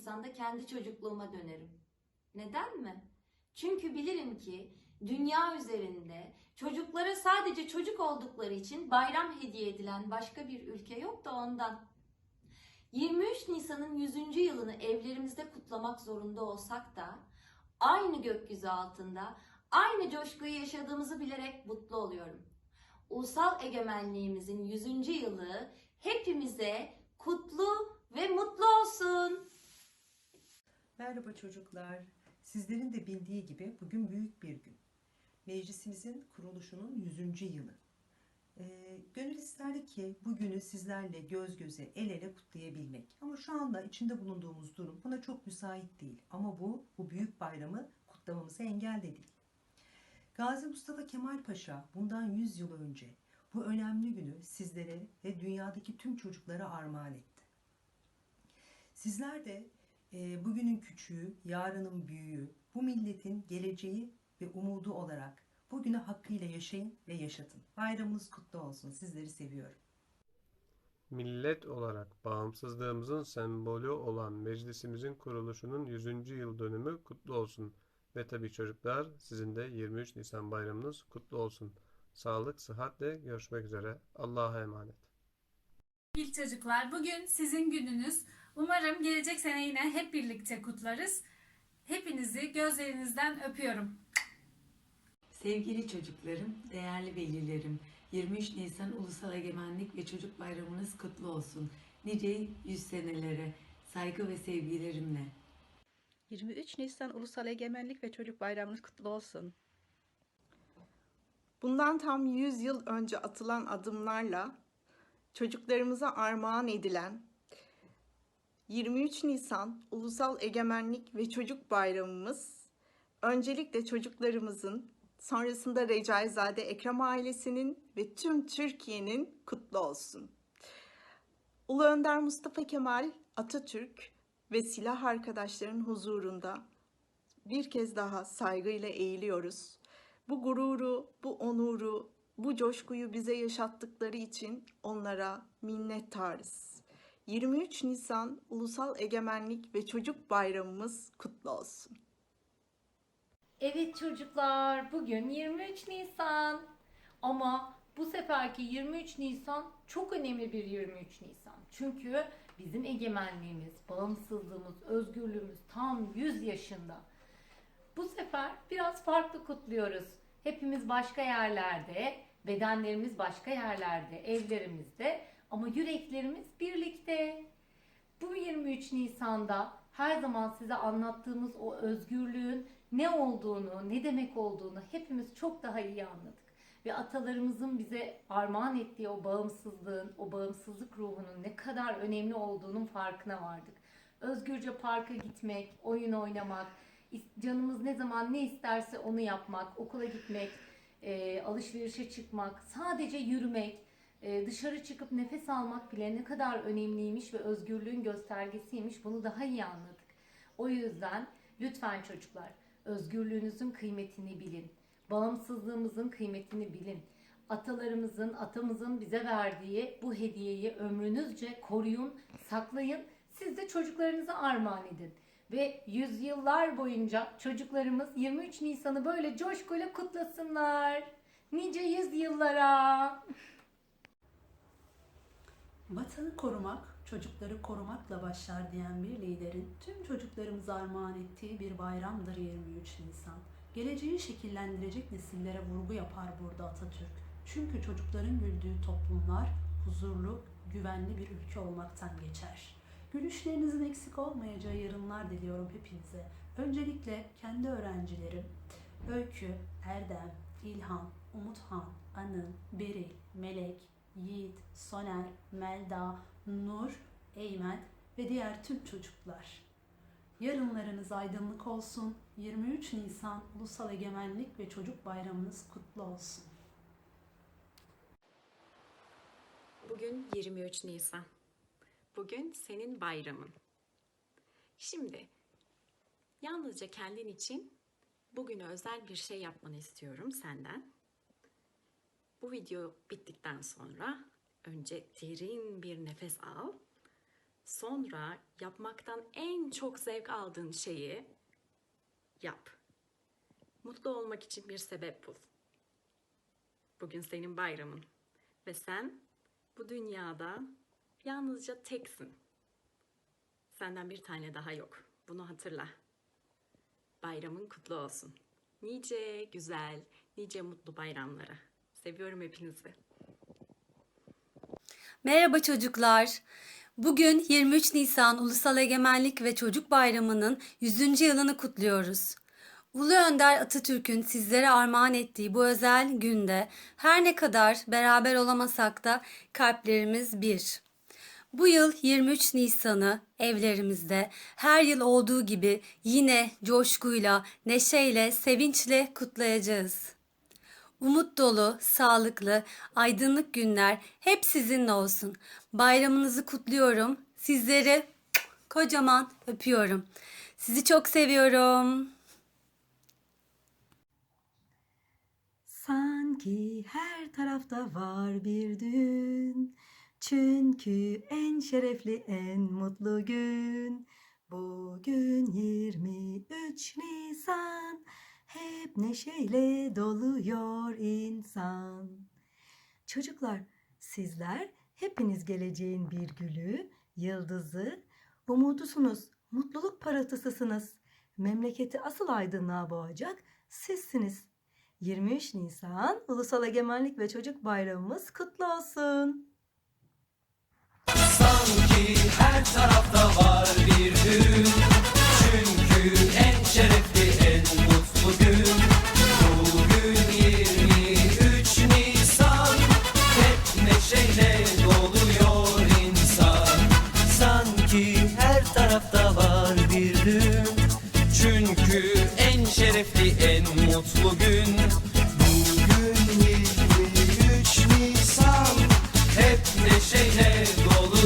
Nisan'da kendi çocukluğuma dönerim. Neden mi? Çünkü bilirim ki dünya üzerinde çocuklara sadece çocuk oldukları için bayram hediye edilen başka bir ülke yok da ondan. 23 Nisan'ın 100. yılını evlerimizde kutlamak zorunda olsak da aynı gökyüzü altında aynı coşkuyu yaşadığımızı bilerek mutlu oluyorum. Ulusal egemenliğimizin 100. yılı hepimize kutlu ve mutlu olsun. Merhaba çocuklar. Sizlerin de bildiği gibi bugün büyük bir gün. Meclisimizin kuruluşunun 100. yılı. Ee, gönül isterdi ki bugünü sizlerle göz göze, el ele kutlayabilmek. Ama şu anda içinde bulunduğumuz durum buna çok müsait değil. Ama bu, bu büyük bayramı kutlamamıza engel de değil. Gazi Mustafa Kemal Paşa bundan 100 yıl önce bu önemli günü sizlere ve dünyadaki tüm çocuklara armağan etti. Sizler de e, bugünün küçüğü, yarının büyüğü, bu milletin geleceği ve umudu olarak bugünü hakkıyla yaşayın ve yaşatın. Bayramınız kutlu olsun. Sizleri seviyorum. Millet olarak bağımsızlığımızın sembolü olan meclisimizin kuruluşunun 100. yıl dönümü kutlu olsun. Ve tabii çocuklar sizin de 23 Nisan bayramınız kutlu olsun. Sağlık, sıhhatle görüşmek üzere. Allah'a emanet. Sevgili çocuklar, bugün sizin gününüz. Umarım gelecek sene yine hep birlikte kutlarız. Hepinizi gözlerinizden öpüyorum. Sevgili çocuklarım, değerli velilerim, 23 Nisan Ulusal Egemenlik ve Çocuk Bayramınız kutlu olsun. Nice yüz senelere, saygı ve sevgilerimle. 23 Nisan Ulusal Egemenlik ve Çocuk Bayramınız kutlu olsun. Bundan tam 100 yıl önce atılan adımlarla çocuklarımıza armağan edilen 23 Nisan Ulusal Egemenlik ve Çocuk Bayramımız öncelikle çocuklarımızın sonrasında Recaizade Ekrem ailesinin ve tüm Türkiye'nin kutlu olsun. Ulu Önder Mustafa Kemal Atatürk ve silah arkadaşların huzurunda bir kez daha saygıyla eğiliyoruz. Bu gururu, bu onuru, bu coşkuyu bize yaşattıkları için onlara minnettarız. 23 Nisan Ulusal Egemenlik ve Çocuk Bayramımız kutlu olsun. Evet çocuklar, bugün 23 Nisan. Ama bu seferki 23 Nisan çok önemli bir 23 Nisan. Çünkü bizim egemenliğimiz, bağımsızlığımız, özgürlüğümüz tam 100 yaşında. Bu sefer biraz farklı kutluyoruz. Hepimiz başka yerlerde, bedenlerimiz başka yerlerde, evlerimizde ama yüreklerimiz birlikte. Bu 23 Nisan'da her zaman size anlattığımız o özgürlüğün ne olduğunu, ne demek olduğunu hepimiz çok daha iyi anladık. Ve atalarımızın bize armağan ettiği o bağımsızlığın, o bağımsızlık ruhunun ne kadar önemli olduğunun farkına vardık. Özgürce parka gitmek, oyun oynamak, canımız ne zaman ne isterse onu yapmak, okula gitmek, alışverişe çıkmak, sadece yürümek, dışarı çıkıp nefes almak bile ne kadar önemliymiş ve özgürlüğün göstergesiymiş bunu daha iyi anladık. O yüzden lütfen çocuklar özgürlüğünüzün kıymetini bilin. Bağımsızlığımızın kıymetini bilin. Atalarımızın, atamızın bize verdiği bu hediyeyi ömrünüzce koruyun, saklayın. Siz de çocuklarınıza armağan edin. Ve yüzyıllar boyunca çocuklarımız 23 Nisan'ı böyle coşkuyla kutlasınlar. Nice yüzyıllara. Vatanı korumak, çocukları korumakla başlar diyen bir liderin tüm çocuklarımıza armağan ettiği bir bayramdır 23 Nisan. Geleceği şekillendirecek nesillere vurgu yapar burada Atatürk. Çünkü çocukların güldüğü toplumlar huzurlu, güvenli bir ülke olmaktan geçer. Gülüşlerinizin eksik olmayacağı yarınlar diliyorum hepinize. Öncelikle kendi öğrencilerim Öykü, Erdem, İlhan, Umuthan, Anıl, Beril, Melek, Yiğit, Soner, Melda, Nur, Eymen ve diğer tüm çocuklar. Yarınlarınız aydınlık olsun. 23 Nisan Ulusal Egemenlik ve Çocuk Bayramınız kutlu olsun. Bugün 23 Nisan. Bugün senin bayramın. Şimdi yalnızca kendin için bugüne özel bir şey yapmanı istiyorum senden. Bu video bittikten sonra önce derin bir nefes al. Sonra yapmaktan en çok zevk aldığın şeyi yap. Mutlu olmak için bir sebep bul. Bugün senin bayramın ve sen bu dünyada yalnızca teksin. Senden bir tane daha yok. Bunu hatırla. Bayramın kutlu olsun. Nice güzel, nice mutlu bayramlara. Seviyorum hepinizi. Merhaba çocuklar. Bugün 23 Nisan Ulusal Egemenlik ve Çocuk Bayramı'nın 100. yılını kutluyoruz. Ulu Önder Atatürk'ün sizlere armağan ettiği bu özel günde her ne kadar beraber olamasak da kalplerimiz bir. Bu yıl 23 Nisan'ı evlerimizde her yıl olduğu gibi yine coşkuyla, neşeyle, sevinçle kutlayacağız. Umut dolu, sağlıklı, aydınlık günler hep sizinle olsun. Bayramınızı kutluyorum. Sizleri kocaman öpüyorum. Sizi çok seviyorum. Sanki her tarafta var bir düğün. Çünkü en şerefli, en mutlu gün. Bugün 23 Nisan. Hep neşeyle doluyor insan. Çocuklar, sizler hepiniz geleceğin bir gülü, yıldızı, umudusunuz, mutluluk parıltısısınız. Memleketi asıl aydınlığa boğacak sizsiniz. 23 Nisan Ulusal Egemenlik ve Çocuk Bayramımız kutlu olsun. Sanki her tarafta var bir düğün Çünkü en şerefli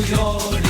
your